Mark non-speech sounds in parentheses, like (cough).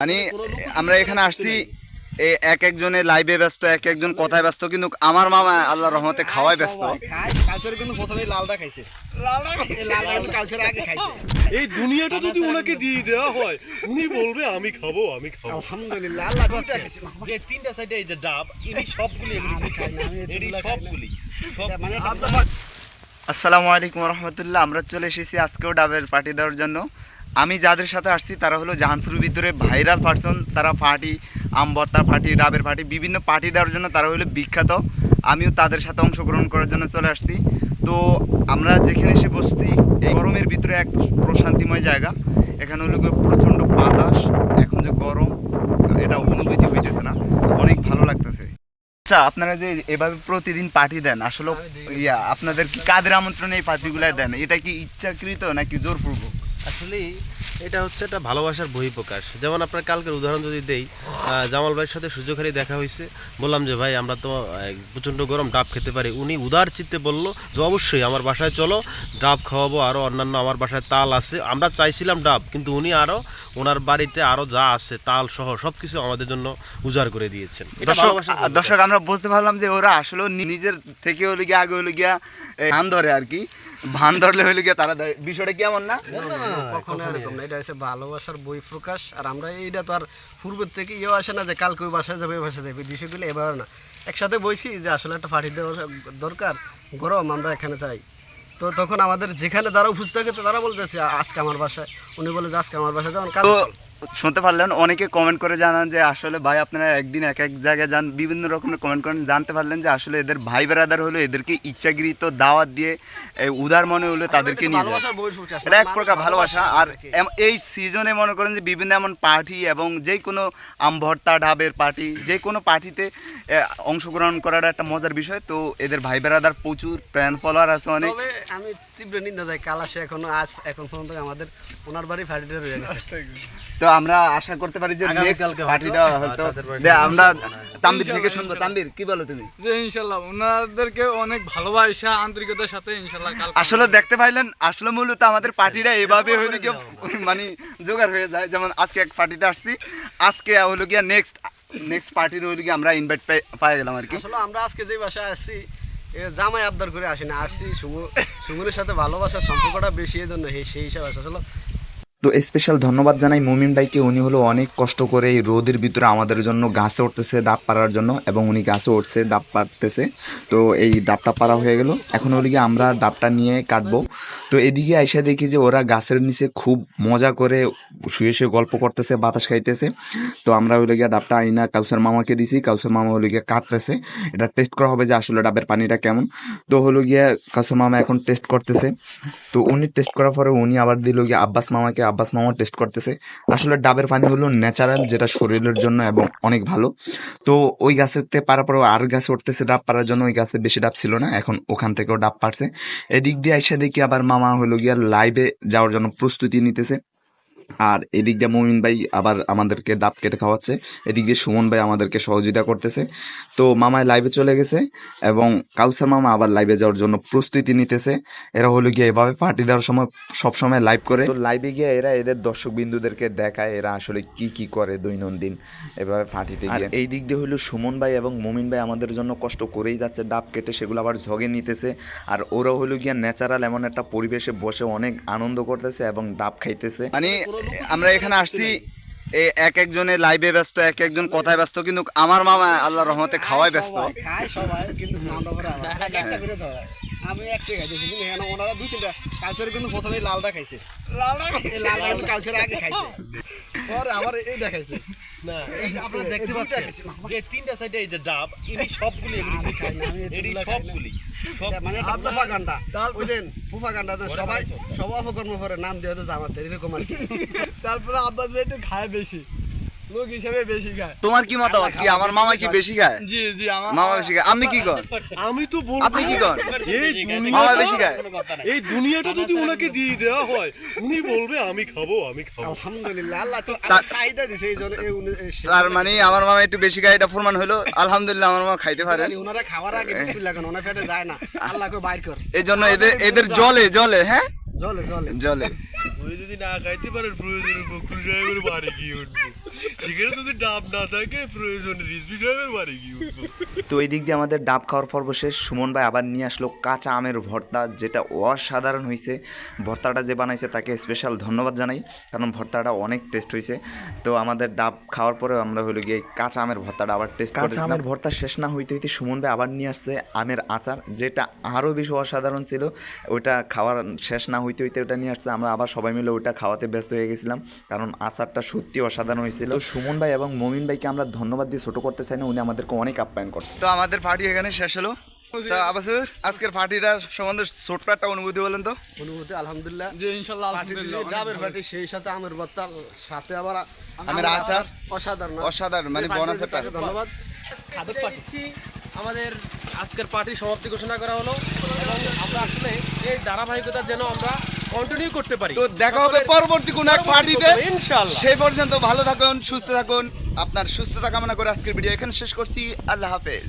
মানে আমরা এখানে আসছি এক একজনে লাইভে ব্যস্ত এক একজন কথায় ব্যস্ত কিন্তু আমার মামা আল্লাহ রহমতে খাওয়ায় ব্যস্ত। কালচার কিন্তু প্রথমেই লালটা খাইছে। এই লালটা কিন্তু কালচার আগে খাইছে। এই দুনিয়াটা যদি ওনাকে দিয়ে দেওয়া হয় উনি বলবে আমি খাব আমি খাব। আলহামদুলিল্লাহ আল্লাহ যে তিনটা সাইডে এই যে ডাব ইনি সবগুলি এগুলি খাই না আমি এটি সবগুলি মানে আসসালামু আলাইকুম রহমতুল্লাহ আমরা চলে এসেছি আজকেও ডাবের পার্টি দেওয়ার জন্য। আমি যাদের সাথে আসছি তারা হলো জাহানপুরের ভিতরে ভাইরাল পার্সন তারা পার্টি আমবত্তা পার্টি ডাবের পার্টি বিভিন্ন পার্টি দেওয়ার জন্য তারা হলো বিখ্যাত। আমিও তাদের সাথে অংশগ্রহণ করার জন্য চলে আসছি। তো আমরা যেখানে এসে বসছি, এই গরমের ভিতরে এক প্রশান্তিময় জায়গা। এখানে হলো প্রচণ্ড বাতাস, এখন যে গরম, এটা অনুভূতি হইতেছে না। অনেক ভালো লাগতেছে। আচ্ছা আপনারা যে এভাবে প্রতিদিন পার্টি দেন, আসলে ইয়া, আপনাদের কি কাদের আমন্ত্রণে এই পার্টিগুলো দেন? এটা কি ইচ্ছাকৃত নাকি জোরপূর্বক? আসলে এটা হচ্ছে একটা ভালোবাসার বহিঃপ্রকাশ। যেমন আপনার কালকের উদাহরণ যদি দেই জামাল ভাইয়ের সাথে সুযোগখালি দেখা হয়েছে। বললাম যে ভাই আমরা তো প্রচণ্ড গরম ডাব খেতে পারি। উনি উদার চিত্তে বলল যে অবশ্যই আমার বাসায় চলো ডাব খাওয়াবো আরও অন্যান্য আমার বাসায় তাল আছে। আমরা চাইছিলাম ডাব কিন্তু উনি আরও ওনার বাড়িতে আরও যা আছে তাল সহ সব কিছু আমাদের জন্য উজাড় করে দিয়েছেন। দর্শক আমরা বুঝতে পারলাম যে ওরা আসলে নিজের থেকে হলো গিয়া আগে হলো গিয়া ভান ধরে আর কি। ভান ধরলে হলো গিয়া তারা। বিষয়টা কেমন না? কখনো এরকম না। এটা হচ্ছে ভালোবাসার বই প্রকাশ আর আমরা এইটা তো আর পূর্বের থেকে ইয়েও আসে না যে কালকে ওই বাসায় যাবে ওই বাসায় যাবে। বিষয়গুলো এবার না। একসাথে বইছি যে আসলে একটা পার্টি দেওয়া দরকার। গরম আমরা এখানে চাই তো তখন আমাদের যেখানে যারা উপস্থিত থাকে তারা বলতেছে আজকে আমার বাসায়। উনি বলে যে আজকে আমার বাসায় যাবেন কাল শুনতে পারলেন অনেকে কমেন্ট করে জানান যে আসলে ভাই আপনারা একদিন এক এক জায়গায় যান বিভিন্ন রকমের কমেন্ট করেন জানতে পারলেন যে আসলে এদের ভাই বেড়াদার হলো এদেরকে ইচ্ছাকৃত দাওয়াত দিয়ে উদার মনে হলো তাদেরকে নিয়ে যায় এটা এক প্রকার ভালোবাসা আর এই সিজনে মনে করেন যে বিভিন্ন এমন পার্টি এবং যে কোনো আম ভর্তা ঢাবের পার্টি যে কোনো পার্টিতে অংশগ্রহণ করার একটা মজার বিষয়। তো এদের ভাই বেড়াদার প্রচুর প্যান ফলোয়ার আছে অনেক। আমি তীব্র নিন্দা যাই কাল আসে এখনও আজ এখন পর্যন্ত আমাদের ওনার বাড়ি পার্টিটা রয়ে গেছে। তো আমরা আশা করতে পারি যে নেক্সট হয়তো, হ্যাঁ, আমরা তাম্বির থেকে শুনব। তাম্বির কি বলো তুমি? যে ইনশাল্লাহ ওনাদেরকে অনেক ভালোবাসা আন্তরিকতার সাথে কাল আসলে দেখতে পাইলেন আসলে মূলত আমাদের পার্টিটা এভাবে হইলে গিয়ে মানে জোগাড় হয়ে যায়। যেমন আজকে এক পার্টিতে আসছি। আজকে হলো গিয়া নেক্সট নেক্সট পার্টির হইলে গিয়ে আমরা ইনভাইট পাই গেলাম আর কি। আসলে আমরা আজকে যে বাসায় আসছি জামাই আবদার করে আসি না আসছি সুমন সুমনের সাথে ভালোবাসার সম্পর্কটা বেশি এই জন্য সেই- হিসাবে আসে। আসলে তো স্পেশাল ধন্যবাদ জানাই মুমিন ভাইকে। উনি হলো অনেক কষ্ট করে এই রোদের ভিতরে আমাদের জন্য গাছে উঠতেছে, ডাব পাড়ার জন্য, এবং উনি গাছে উঠছে, ডাব পাড়তেছে। তো এই ডাবটা পাড়া হয়ে গেল। এখন গিয়ে আমরা ডাবটা নিয়ে কাটবো। তো এদিকে আইসা দেখি যে ওরা গাছের নিচে খুব মজা করে শুয়ে শুয়ে গল্প করতেছে, বাতাস খাইতেছে। তো আমরা গিয়ে ডাবটা আইনা, কাউসার মামাকে দিছি। কাউসার মামা গিয়ে কাটতেছে। এটা টেস্ট করা হবে যে আসলে ডাবের পানিটা কেমন। তো হলো গিয়ে কাউসার মামা এখন টেস্ট করতেছে। তো উনি টেস্ট করার পরে উনি আবার দিল গিয়ে আব্বাস মামাকে আব্বাস মামা টেস্ট করতেছে। আসলে ডাবের পানি হলো ন্যাচারাল যেটা শরীরের জন্য এবং অনেক ভালো। তো ওই গাছেতে পারার পরে আর গাছে উঠতেছে, ডাব পারার জন্য ওই গাছে বেশি ডাব ছিল না, এখন ওখান থেকেও ডাব পারছে এদিক দিয়ে আইসা দেখি আবার মামা হলো গিয়া লাইভে যাওয়ার জন্য প্রস্তুতি নিতেছে। আর এদিক দিয়ে মমিন ভাই আবার আমাদেরকে ডাব কেটে খাওয়াচ্ছে। এদিক দিয়ে সুমন ভাই আমাদেরকে সহযোগিতা করতেছে। তো মামায় লাইভে চলে গেছে এবং কাউসার মামা আবার লাইভে যাওয়ার জন্য প্রস্তুতি নিতেছে। এরা হলো গিয়ে এভাবে পার্টি দেওয়ার সময় সবসময় লাইভ করে। তো লাইভে গিয়ে এরা এদের দর্শক বিন্দুদেরকে দেখায় এরা আসলে কি কি করে দৈনন্দিন এভাবে পার্টিতে গিয়ে। এই দিক দিয়ে হলো সুমন ভাই এবং মমিন ভাই আমাদের জন্য কষ্ট করেই যাচ্ছে ডাব কেটে সেগুলো আবার ঝগে নিতেছে। আর ওরা হলো গিয়া ন্যাচারাল এমন একটা পরিবেশে বসে অনেক আনন্দ করতেছে এবং ডাব খাইতেছে। মানে আমরা এখানে আসছি এক একজনে লাইভে ব্যস্ত এক একজন কথায় ব্যস্ত কিন্তু আমার মামা আল্লাহ রহমতে খাওয়ায় ব্যস্ত। করে ধরায় আমি একটা খাইতেছি কিন্তু এখানে ওনারা দুই তিনটা। কালচার কিন্তু প্রথমেই লালটা খাইছে। লালটা লালটা কিন্তু কালচার আগে খাইছে। পরে আবার এইটা খাইছে। না এই আপনারা দেখতে পাচ্ছেন যে তিনটা সাইডে এই যে ডাব ইনি সবগুলি এগুলি খাই না এটি। সবগুলি। সব মানে বুঝলেন? সবাই সব অপকর্ম করে নাম দিয়ে তো জামাতে এরকম আর কি। (laughs) তারপরে আব্বাস ভাই একটু খায় বেশি। লোক হিসেবে বেশি খায়। তোমার কি মতামত? কি আমার মামা কি বেশি খায়? জি জি আমার মামা বেশি খায়। আপনি কি কর আমি তো বলব আপনি কি কর এই মামা বেশি খায়। এই দুনিয়াটা যদি ওনাকে দিয়ে দেওয়া হয় উনি বলবে আমি খাব আমি খাব। আলহামদুলিল্লাহ আল্লাহ তো চাহিদা দিছে এই জন্য তার মানে আমার মামা একটু বেশি খায় এটা প্রমাণ হলো। আলহামদুলিল্লাহ আমার মামা খাইতে পারে। ওনারা খাওয়ার আগে বিসমিল্লাহ কেন ওনার পেটে যায় না। আল্লাহকে বাইর কর। এই জন্য এদের এদের জলে জলে হ্যাঁ? জলে জলে। জলে। উনি যদি না খাইতে পারেন প্রয়োজনে বকুল সাহেবের বাড়ি গিয়ে উঠবো। সেখানে যদি ডাব না থাকে প্রয়োজনে রিজভি সাহেবের বাড়ি গিয়ে উঠবো। তো এই দিক দিয়ে আমাদের ডাব খাওয়ার পর্ব শেষ। সুমন ভাই আবার নিয়ে আসলো কাঁচা আমের ভর্তা যেটা অসাধারণ হয়েছে ভর্তাটা যে বানাইছে তাকে স্পেশাল ধন্যবাদ জানাই কারণ ভর্তাটা অনেক টেস্ট হয়েছে তো আমাদের ডাব খাওয়ার পরে আমরা হলো গিয়ে কাঁচা আমের ভর্তাটা আবার টেস্ট কাঁচা আমের ভর্তা শেষ না হইতে হইতে সুমন ভাই আবার নিয়ে আসছে আমের আচার যেটা আরও বেশি অসাধারণ ছিল। ওইটা খাওয়ার শেষ না হইতে হইতে ওটা নিয়ে আসছে আমরা আবার সবাই মিলে ওইটা খাওয়াতে ব্যস্ত হয়ে গেছিলাম। কারণ আচারটা সত্যি অসাধারণ হয়েছিল। সুমন ভাই এবং মমিন ভাইকে আমরা ধন্যবাদ দিয়ে ছোট করতে চাই না উনি আমাদেরকে অনেক আপ্যায়ন করছে। তো আমাদের পার্টি এখানে শেষ হলো। আজকের পার্টিটার সম্বন্ধে ছোট্ট একটা অনুভূতি বলেন তো। অনুভূতি আলহামদুলিল্লাহ। যে ইনশাল্লাহ পার্টি ডাবের পার্টি সেই সাথে আমের ভর্তা সাথে আবার আমের আচার অসাধারণ। অসাধারণ মানে বোনাস ধন্যবাদ। খাদক পাঠিয়েছি আমাদের আজকের পার্টি সমাপ্তি ঘোষণা করা হলো। এবং আমরা আসলে এই ধারাবাহিকতা যেন আমরা কন্টিনিউ করতে পারি। তো দেখা হবে পরবর্তী কোন এক পার্টিতে। ইনশাআল্লাহ। সেই পর্যন্ত ভালো থাকুন সুস্থ থাকুন। আপনার সুস্থতা কামনা করে আজকের ভিডিও এখানে শেষ করছি। আল্লাহ হাফেজ।